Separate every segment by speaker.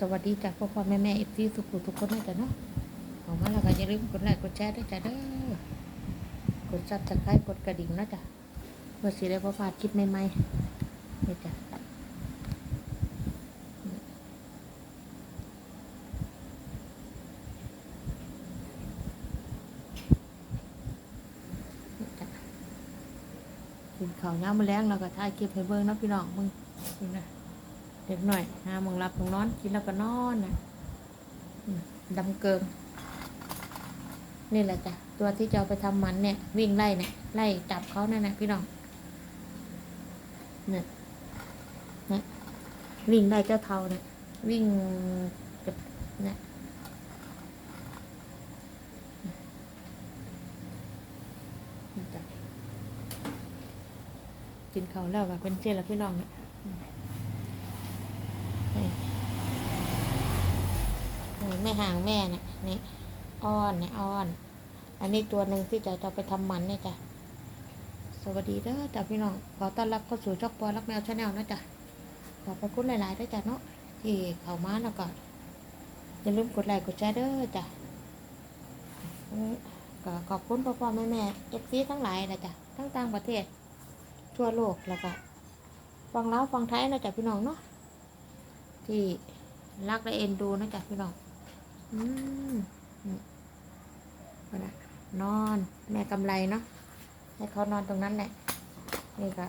Speaker 1: สวัสดีจากพ่อพ่อแม่แม่เอฟซีสุขุทุกคนนะจ๊ะเนาะออกมาแล้วก็อย่าลืมกดไลค์กดแชร์ด้วยจ้ะเด้อกดซับสไครต์กดกระดิ่งนะจ๊ะเพื่อสิได้บ่พาดคลิปใหม่ๆนี่จ้ะนี่จ้ะกินข้าวย่ามาแล้งเราก็ถ่ายคลิปให้เบิ่งนะพี่น้องมึงนี่นะ เด็กหน่อยหามึงรับมึงนอน กินแล้วก็นอนนะดำเกิมนี่แหละจ้ะตัวที่จะเอาไปทำมันเนี่ย วิ่งไล่เนี่ยไล่จับเขาเนี่ยนะพี่น้องเนี่ยเนี่ยวิ่งไล่เจ้าเทาเนี่ยวิ่งกับเนี่ยจ้ะกินเขาแล้วก็เป็นเจ้าละพี่น้องเนี่ย นี่ นี่แม่ห่างแม่เนี่ยนี่อ้อนเนี่ยอ้อน อันนี้ตัวหนึ่งที่จะจะไปทำหมันเนี่ยจ้ะสวัสดีเด้อจ้ะพี่น้องขอต้อนรับเข้าสู่ช่องปอรักแมวชาแนลนะจ๊ะขอบพระคุณหลายๆด้วยจ้ะเนาะที่เข้ามาแล้วก็อย่าลืมกดไลค์กดแชร์เด้อจ้ะก็ขอบคุณพ่อพ่อแม่แม่เอฟซีทั้งหลายนะจ๊ะทั้งต่างประเทศ ทั่วโลกแล้วก็ฟังเล้าวฟังไทยนะจ๊ะพี่น้องเนาะที่รักและเอ็นดูนะจ๊ะพี่น้อง อืมนี่เอานะนอน แม่กำไรเนาะให้เขานอนตรงนั้นแหละนี่ก็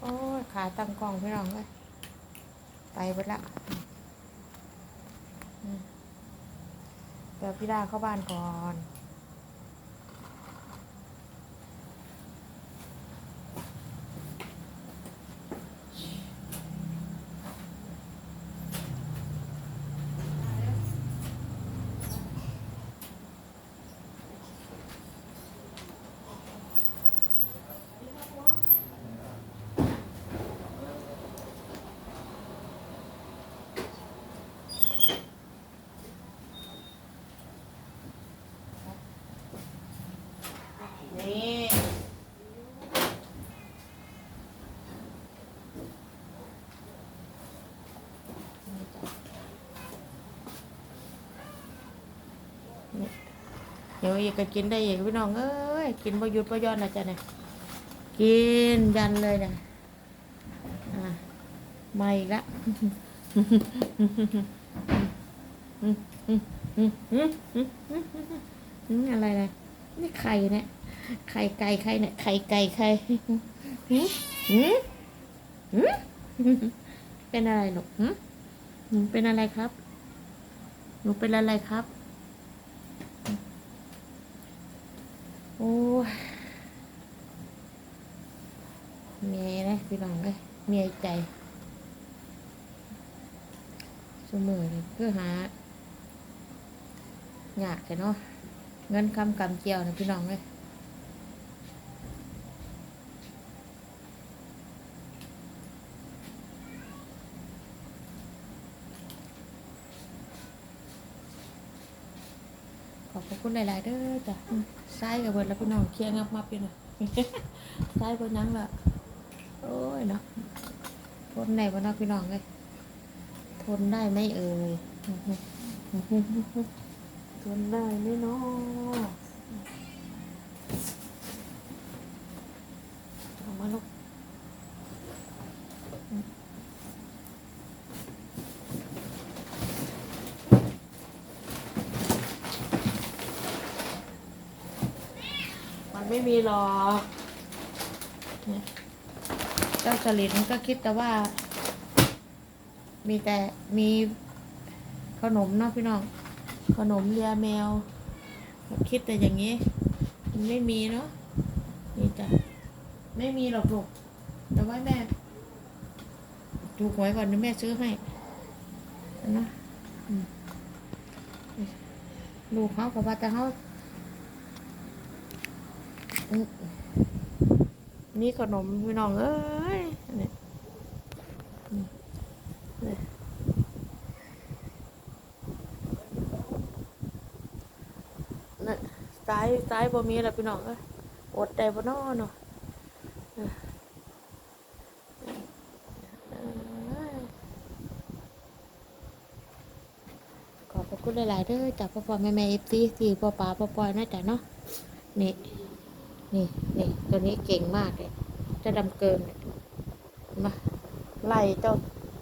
Speaker 1: โอ้ยขาตั้งกล้องพี่น้องเลยไปหมดละเดี๋ยวพี่ดาเข้าบ้านก่อนนี่จ้ะนี่ เดี๋ยวอีกก็กินได้อีกพี่น้องเอ้ยกินประยุทธ์ประย้อนนะจ๊ะเนี่ยกินยันเลยนะอะมาอีกละอืมอะไรนะนี่ไข่เนี่ยไข่ไก่ไข่เนี่ยไข่ไก่ไข่หืมหืมหืมเป็นอะไรหนูหืมหนูเป็นอะไรครับ หนูเป็นอะไรครับ โอ้ย เมียนะพี่น้องเลยเมียใจสมอเลยเพื่อหาอยากแต่เนาะเงินคำกำเจียวนะพี่น้องเลยขอบพระ คุณหลายๆเด้อจ้ะไส้กับเบิดแล้วพี่น้องเคียงงับมาพี่น้องไส้บนยังละโอ้ยเนาะทนได้บ่เนาะพี่น้องเลยทนได้ไหมเอ่ยทนได้ไหมเนาะเอามาลูก มันไม่มีหรอกเนี่ยเจ้าสลิดมันก็คิดแต่ว่า มีแต่มีขนมเนาะพี่น้อง ขนมเลียแมว คิดแต่อย่างนี้ มันไม่มีเนาะนี่จ้ะไม่มีหรอกลูกแต่ว่าแม่ถูกหวยก่อนเดี๋ยวแม่ซื้อให้นะลูกเขากับว่าแต่เขา มนี่ขนมพี่น้องเอ้ยนี่นี่ยนั่นซ้ายซ้ายบ่มีแล้วพี่น้องเอ้ยอดได้บ่นอเนาะเอ้ยเอ้ยคุณหลาย ๆเด้อจากพ่อพ่อแม่แม่เอฟซีที่พ่อป๋าพ่อปอยนะจ๊ะเนาะนี่ นี่นี่ตัวนี้เก่งมากเลยเจะดำเกินเนี่ยเห็นปะไล่เจ้า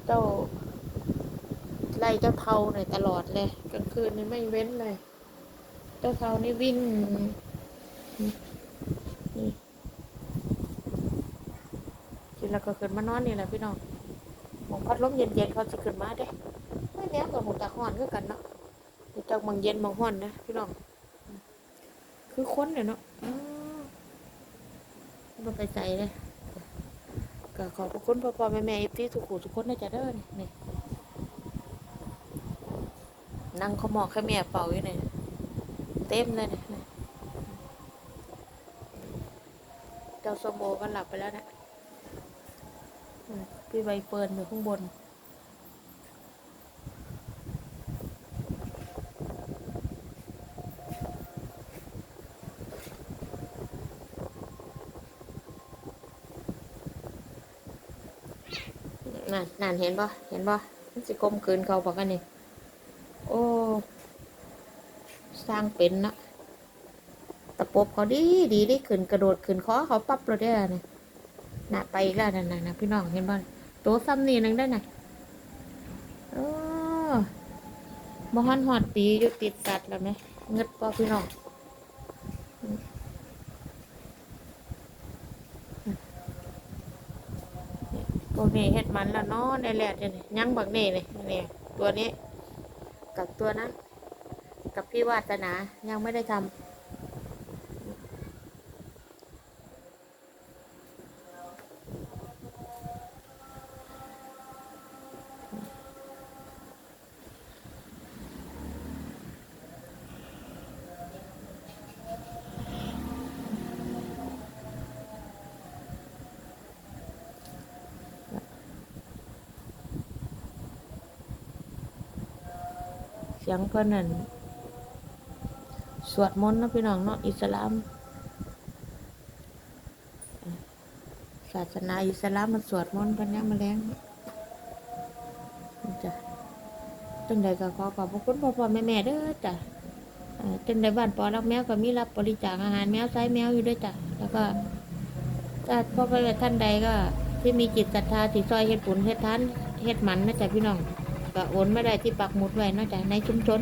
Speaker 1: เจ้า ไล่เจ้าเทาเนี่ยตลอดเลยกลางคืนนี่ไม่เว้นเลย เจ้าเทานี่วิ่งนี่นี่ทีละก็ขึ้นมานอนนี่แหละพี่น้องหมองพัดลมเย็นๆเขาจะขึ้นมาเด้ไม่แนวกับหมองตาห้อนคือกันเนาะเดี๋ยวจากบางเย็นบางห้อนนะพี่น้องคือค้นเนี่ยเนาะ มันไปใส่เลยก็ขอบพระคุณพ่อพ่อแม่แม่ที่สุขุทุกคนนะจ๊ะเด้อนี่ยนั่งเขามอกแค่เมียเป่าอยู่เนี่ยเต็มเลยเนี่ยเจ้าสมโบก็หลับไปแล้วนะพี่ใบเฟิร์นอยู่ข้างบน นั่นนั่นเห็นปะเห็นปะมันสิกลมคืนเขาบอกกันนี่โอ้ สร้างเป็นนะตะปบเขาดีดีได้ขึ้นกระโดดขึ้นคอเขาปั๊บเลยได้เนี่ยน่ะไปอีกแล้วนั่นนะนะพี่น้องเห็นบ่ตัวซ้ำนี่นึงได้น่ะโอ้บ่ฮอนหอดปีอยู่ติดสัตว์แล้วไหมเงึดป่พี่น้องพ วกนี้เฮ็ดมันแล้วเนาะในแหลดเนี่ยยังบักนี่เลยนี่ตัวนี้ กับตัวนั้น กับพี่วาสนายังไม่ได้ทำ เสียงเพื่อนนั่นสวดมนต์นะพี่น้องเนาะอิสลาม ศาสนาอิสลามมันสวดมนต์กันยังมาแรงจ้ะจังใดก็ขอขอบพระคุณพ่อพ่อแม่แม่เด้อจ้ะเอ่อจังใดบ้านปอรักแมวก็มีรับบริจาคอาหารแมวไซแมวอยู่ด้วยจ้ะแล้วก็ถ้าพ่อพ่อแม่ท่านใดก็ ที่มีจิตศรัทธาที่ซอยเฮ็ดปุนเฮ็ดทานเฮ็ดหมันนะจ๊ะพี่น้อง ก็โอนไม่ได้ที่ปักหมุดไว้นอกจากในชุมชน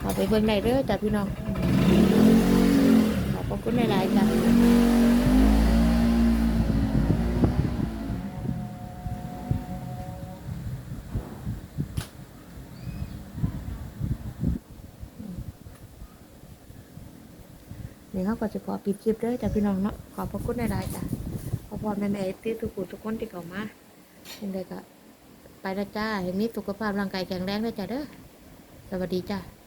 Speaker 1: เข้าไปเบิ่งได้เด้อจ้ะพี่น้องขอบพระคุณหลายๆจ้ะเนี่เขาก็จะขอปิดคลิปเด้อจ้ะพี่น้องเนาะขอบพระคุณหลายๆจ้ะขอพรแม่แม่ที่ทุกคนทุกคนที่เข้ามายังไงก็ ไปแล้วจ้าเห็นมีสุขภาพร่างกายแข็งแรงด้วยจ้าเด้อสวัสดีจ้า